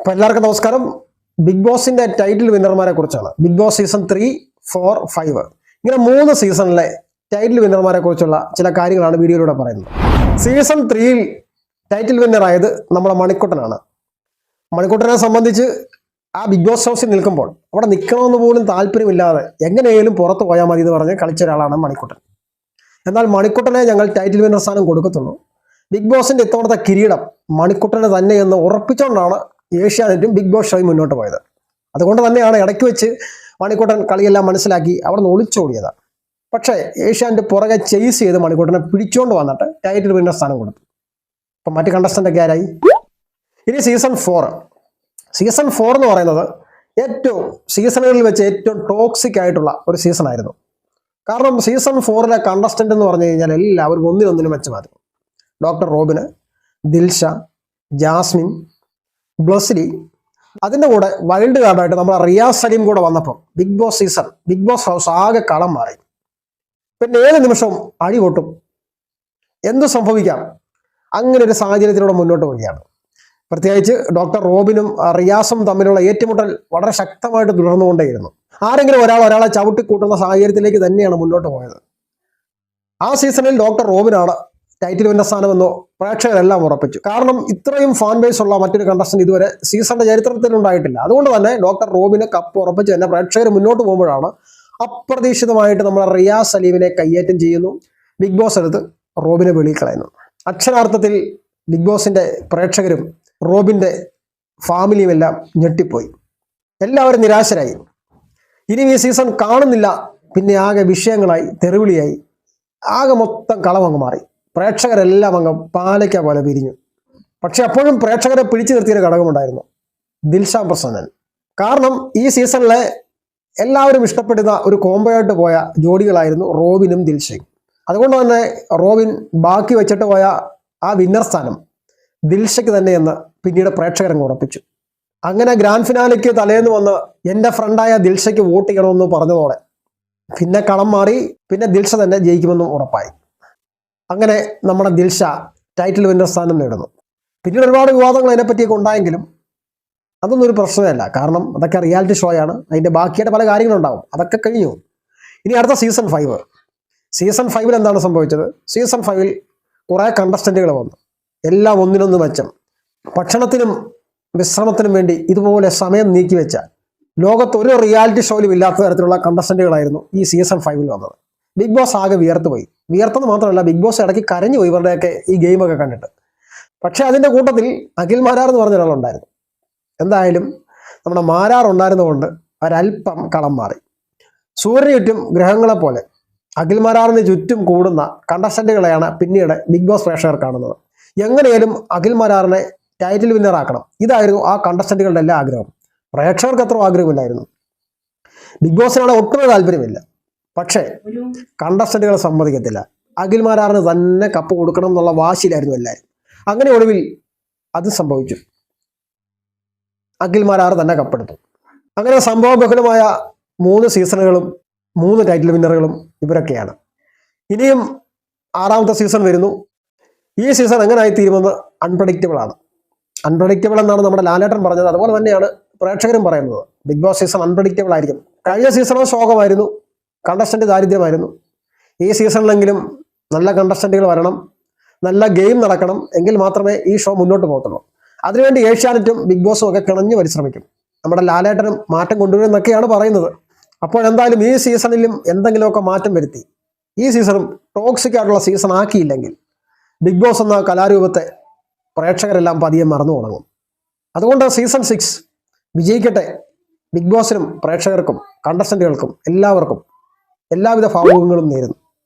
അപ്പൊ എല്ലാവർക്കും നമസ്കാരം. ബിഗ് ബോസിന്റെ ടൈറ്റിൽ വിന്നർമാരെ കുറിച്ചാണ് Bigg Boss season three four five ഇങ്ങനെ മൂന്ന് സീസണിലെ ടൈറ്റിൽ വിന്നർമാരെ കുറിച്ചുള്ള ചില കാര്യങ്ങളാണ് വീഡിയോയിലൂടെ പറയുന്നത്. സീസൺ ത്രീയിൽ ടൈറ്റിൽ വിന്നർ ആയത് നമ്മുടെ മണിക്കുട്ടനാണ്. മണിക്കുട്ടനെ സംബന്ധിച്ച് ആ ബിഗ് ബോസ് ഹൗസിൽ നിൽക്കുമ്പോൾ അവിടെ നിൽക്കണമെന്ന് പോലും താല്പര്യമില്ലാതെ എങ്ങനെയെങ്കിലും പുറത്ത് പോയാൽ മതി എന്ന് പറഞ്ഞ് കളിച്ച ഒരാളാണ് മണിക്കുട്ടൻ. എന്നാൽ മണിക്കുട്ടനെ ഞങ്ങൾ ടൈറ്റിൽ വിന്നർ സ്ഥാനം കൊടുക്കത്തുള്ളൂ. ബിഗ് ബോസിന്റെ ഇത്തവണത്തെ കിരീടം മണിക്കുട്ടന് തന്നെ എന്ന് ഉറപ്പിച്ചുകൊണ്ടാണ് ഏഷ്യാനെറ്റും ബിഗ് ബോസ് ഷോയും മുന്നോട്ട് പോയത്. അതുകൊണ്ട് തന്നെയാണ് ഇടയ്ക്ക് വെച്ച് മണിക്കൂട്ടൻ കളിയെല്ലാം മനസ്സിലാക്കി അവിടെ നിന്ന് ഒളിച്ചോടിയത്. പക്ഷേ ഏഷ്യാന്റെ പുറകെ ചെയ്സ് ചെയ്ത് മണിക്കൂട്ടനെ പിടിച്ചുകൊണ്ട് വന്നിട്ട് ടൈറ്റിൽ വിന്നർ സ്ഥാനം കൊടുത്തു. അപ്പം മറ്റ് കണ്ടസ്റ്റന്റൊക്കെ ആരായി? ഇനി സീസൺ ഫോർ സീസൺ ഫോർ എന്ന് പറയുന്നത് ഏറ്റവും സീസണുകളിൽ വെച്ച് ഏറ്റവും ടോക്സിക് ആയിട്ടുള്ള ഒരു സീസൺ ആയിരുന്നു. കാരണം സീസൺ ഫോറിലെ കണ്ടസ്റ്റന്റ് എന്ന് പറഞ്ഞു കഴിഞ്ഞാൽ എല്ലാവരും ഒന്നിനൊന്നിനും മെച്ചമായിരുന്നു doctor Robin Dilsha Jasmine Blesslee അതിന്റെ കൂടെ വൈൽഡ് കാർഡായിട്ട് നമ്മൾ റിയാസ് സലീം കൂടെ വന്നപ്പോൾ Bigg Boss season Bigg Boss house ആകെ കളം മാറി. പിന്നെ ഏത് നിമിഷവും അടി പൊട്ടും. എന്ത് സംഭവിക്കാം? അങ്ങനെ ഒരു സാഹചര്യത്തിലൂടെ മുന്നോട്ട് പോവുകയാണ്. പ്രത്യേകിച്ച് ഡോക്ടർ റോബിനും റിയാസും തമ്മിലുള്ള ഏറ്റുമുട്ടൽ വളരെ ശക്തമായിട്ട് തുടർന്നുകൊണ്ടേയിരുന്നു. ആരെങ്കിലും ഒരാൾ ഒരാളെ ചവിട്ടിക്കൂട്ടുന്ന സാഹചര്യത്തിലേക്ക് തന്നെയാണ് മുന്നോട്ട് പോയത്. ആ സീസണിൽ ഡോക്ടർ റോബിനാണ് ടൈറ്റിൽ വിന്ന സ്ഥാനമെന്നോ പ്രേക്ഷകരെല്ലാം ഉറപ്പിച്ചു. കാരണം ഇത്രയും ഫാൻ ബേസ് ഉള്ള മറ്റൊരു കണ്ടസ്റ്റന്റ് ഇതുവരെ സീസണിന്റെ ചരിത്രത്തിൽ ഉണ്ടായിട്ടില്ല. അതുകൊണ്ട് തന്നെ ഡോക്ടർ റോബിന് കപ്പ് ഉറപ്പിച്ച് തന്നെ പ്രേക്ഷകർ മുന്നോട്ട് പോകുമ്പോഴാണ് അപ്രതീക്ഷിതമായിട്ട് നമ്മൾ റിയാസ് സലീമിനെ കയ്യേറ്റം ചെയ്യുന്നു. ബിഗ് ബോസ് എടുത്ത് റോബിനെ വെളിയിൽ കളയുന്നു. അക്ഷരാർത്ഥത്തിൽ ബിഗ് ബോസിന്റെ പ്രേക്ഷകരും റോബിന്റെ ഫാമിലിയും എല്ലാം ഞെട്ടിപ്പോയി. എല്ലാവരും നിരാശരായി. ഇനി ഈ സീസൺ കാണുന്നില്ല. പിന്നെ ആകെ വിഷയങ്ങളായി തെറിവിളിയായി. ആകെ മൊത്തം കളമങ്ങ് മാറി. പ്രേക്ഷകരെല്ലാം അങ്ങ് പാലയ്ക്ക പോലെ പിരിഞ്ഞു. പക്ഷെ അപ്പോഴും പ്രേക്ഷകരെ പിടിച്ചു നിർത്തിയൊരു ഘടകമുണ്ടായിരുന്നു. ദിൽഷാ പ്രസന്നൻ. കാരണം ഈ സീസണിലെ എല്ലാവരും ഇഷ്ടപ്പെടുന്ന ഒരു കോംബോയായിട്ട് പോയ ജോഡികളായിരുന്നു റോബിനും ദിൽഷയും. അതുകൊണ്ട് തന്നെ റോബിൻ ബാക്കി വെച്ചിട്ട് പോയ ആ വിന്നർ സ്ഥാനം ദിൽഷയ്ക്ക് തന്നെയെന്ന് പിന്നീട് പ്രേക്ഷകരങ്ങ് ഉറപ്പിച്ചു. അങ്ങനെ ഗ്രാൻഡ് ഫിനാലയ്ക്ക് തലേന്ന് വന്ന് എന്റെ ഫ്രണ്ടായ ദിൽഷയ്ക്ക് വോട്ട് ചെയ്യണമെന്ന് പറഞ്ഞതോടെ പിന്നെ കളം മാറി പിന്നെ ദിൽഷ തന്നെ ജയിക്കുമെന്നും ഉറപ്പായി. അങ്ങനെ നമ്മുടെ ദിൽഷ ടൈറ്റിൽ വിന്നർ സ്ഥാനം നേടുന്നു. പിന്നീട് ഒരുപാട് വിവാദങ്ങൾ അതിനെപ്പറ്റിയൊക്കെ ഉണ്ടായെങ്കിലും അതൊന്നും ഒരു പ്രശ്നമല്ല. കാരണം അതൊക്കെ റിയാലിറ്റി ഷോയാണ് അതിന്റെ ബാക്കിയായിട്ട് പല കാര്യങ്ങളുണ്ടാവും. അതൊക്കെ കഴിഞ്ഞു. ഇനി അടുത്ത സീസൺ ഫൈവ് സീസൺ ഫൈവിൽ എന്താണ് സംഭവിച്ചത്? സീസൺ ഫൈവിൽ കുറേ കണ്ടസ്റ്റന്റുകൾ വന്നു. എല്ലാം ഒന്നിനൊന്ന് മെച്ചം. ഭക്ഷണത്തിനും വിശ്രമത്തിനും വേണ്ടി ഇതുപോലെ സമയം നീക്കിവെച്ച ലോകത്ത് ഒരു റിയാലിറ്റി ഷോയിലും ഇല്ലാത്ത തരത്തിലുള്ള കണ്ടസ്റ്റന്റുകളായിരുന്നു ഈ സീസൺ ഫൈവിൽ വന്നത്. ബിഗ് ബോസ് ആകെ വിയർത്ത് പോയി. വിയർത്തെന്ന് മാത്രമല്ല ബിഗ് ബോസ് ഇടയ്ക്ക് കരഞ്ഞു പോയി ഇവരുടെയൊക്കെ ഈ ഗെയിമൊക്കെ കണ്ടിട്ട്. പക്ഷെ അതിന്റെ കൂട്ടത്തിൽ അഖിൽ മാരാർ എന്ന് പറഞ്ഞ ഒരാളുണ്ടായിരുന്നു എന്തായാലും നമ്മുടെ മാരാർ ഉണ്ടായിരുന്നതുകൊണ്ട് ഒരല്പം കളം മാറി. സൂര്യന് ചുറ്റും ഗ്രഹങ്ങളെ പോലെ അഖിൽ മാരാറിന് ചുറ്റും കൂടുന്ന കണ്ടസ്റ്റന്റുകളെയാണ് പിന്നീട് ബിഗ് ബോസ് പ്രേക്ഷകർ കാണുന്നത്. എങ്ങനെയാലും അഖിൽ മാരാറിനെ ടൈറ്റിൽ വിന്നറാക്കണം ഇതായിരുന്നു ആ കണ്ടസ്റ്റന്റുകളുടെ എല്ലാ ആഗ്രഹം പ്രേക്ഷകർക്ക് അത്ര ആഗ്രഹമില്ലായിരുന്നു. ബിഗ് ബോസിനാണ് ഒട്ടും താല്പര്യമില്ല. പക്ഷേ കണ്ടസ്റ്റന്റുകൾ സമ്മതിക്കത്തില്ല. അഖിൽമാരാറിന് തന്നെ കപ്പ് കൊടുക്കണം എന്നുള്ള വാശിയിലായിരുന്നു എല്ലാവരും അങ്ങനെ ഒടുവിൽ അത് സംഭവിച്ചു. അഖിൽമാരാറ് തന്നെ കപ്പെടുത്തു. അങ്ങനെ സംഭവ ബഹുലമായ മൂന്ന് സീസണുകളും മൂന്ന് ടൈറ്റിൽ വിന്നറുകളും ഇവരൊക്കെയാണ്. ഇനിയും ആറാമത്തെ സീസൺ വരുന്നു. ഈ സീസൺ എങ്ങനെയായി തീരുമെന്ന് അൺപ്രഡിക്റ്റബിൾ ആണ്. അൺപ്രഡിക്റ്റബിൾ എന്നാണ് നമ്മുടെ ലാലേട്ടൻ പറഞ്ഞത്. അതുപോലെ തന്നെയാണ് പ്രേക്ഷകരും പറയുന്നത്. ബിഗ് ബോസ് സീസൺ അൺപ്രഡിക്റ്റബിൾ ആയിരിക്കും. കഴിഞ്ഞ സീസണോ ശോകമായിരുന്നു. കണ്ടസ്റ്റന്റ് ദാരിദ്ര്യമായിരുന്നു. ഈ സീസണിലെങ്കിലും നല്ല കണ്ടസ്റ്റന്റുകൾ വരണം നല്ല ഗെയിം നടക്കണം എങ്കിൽ മാത്രമേ ഈ ഷോ മുന്നോട്ട് പോകത്തുള്ളൂ. അതിനുവേണ്ടി ഏഷ്യാനെറ്റും ബിഗ് ബോസും ഒക്കെ കിണഞ്ഞു പരിശ്രമിക്കും. നമ്മുടെ ലാലേട്ടനും മാറ്റം കൊണ്ടുവരുമെന്നൊക്കെയാണ് പറയുന്നത്. അപ്പോൾ എന്തായാലും ഈ സീസണിലും എന്തെങ്കിലുമൊക്കെ മാറ്റം വരുത്തി. ഈ സീസണും ടോക്സിക് ആയിട്ടുള്ള സീസൺ ആക്കിയില്ലെങ്കിൽ ബിഗ് ബോസ് എന്ന കലാരൂപത്തെ പ്രേക്ഷകരെല്ലാം പതിയെ മറന്നു തുടങ്ങും. അതുകൊണ്ട് സീസൺ സിക്സ് വിജയിക്കട്ടെ. ബിഗ് ബോസിനും പ്രേക്ഷകർക്കും കണ്ടസ്റ്റന്റുകൾക്കും എല്ലാവർക്കും എല്ലാവിധ ഭാവുകങ്ങളും നേരുന്നു.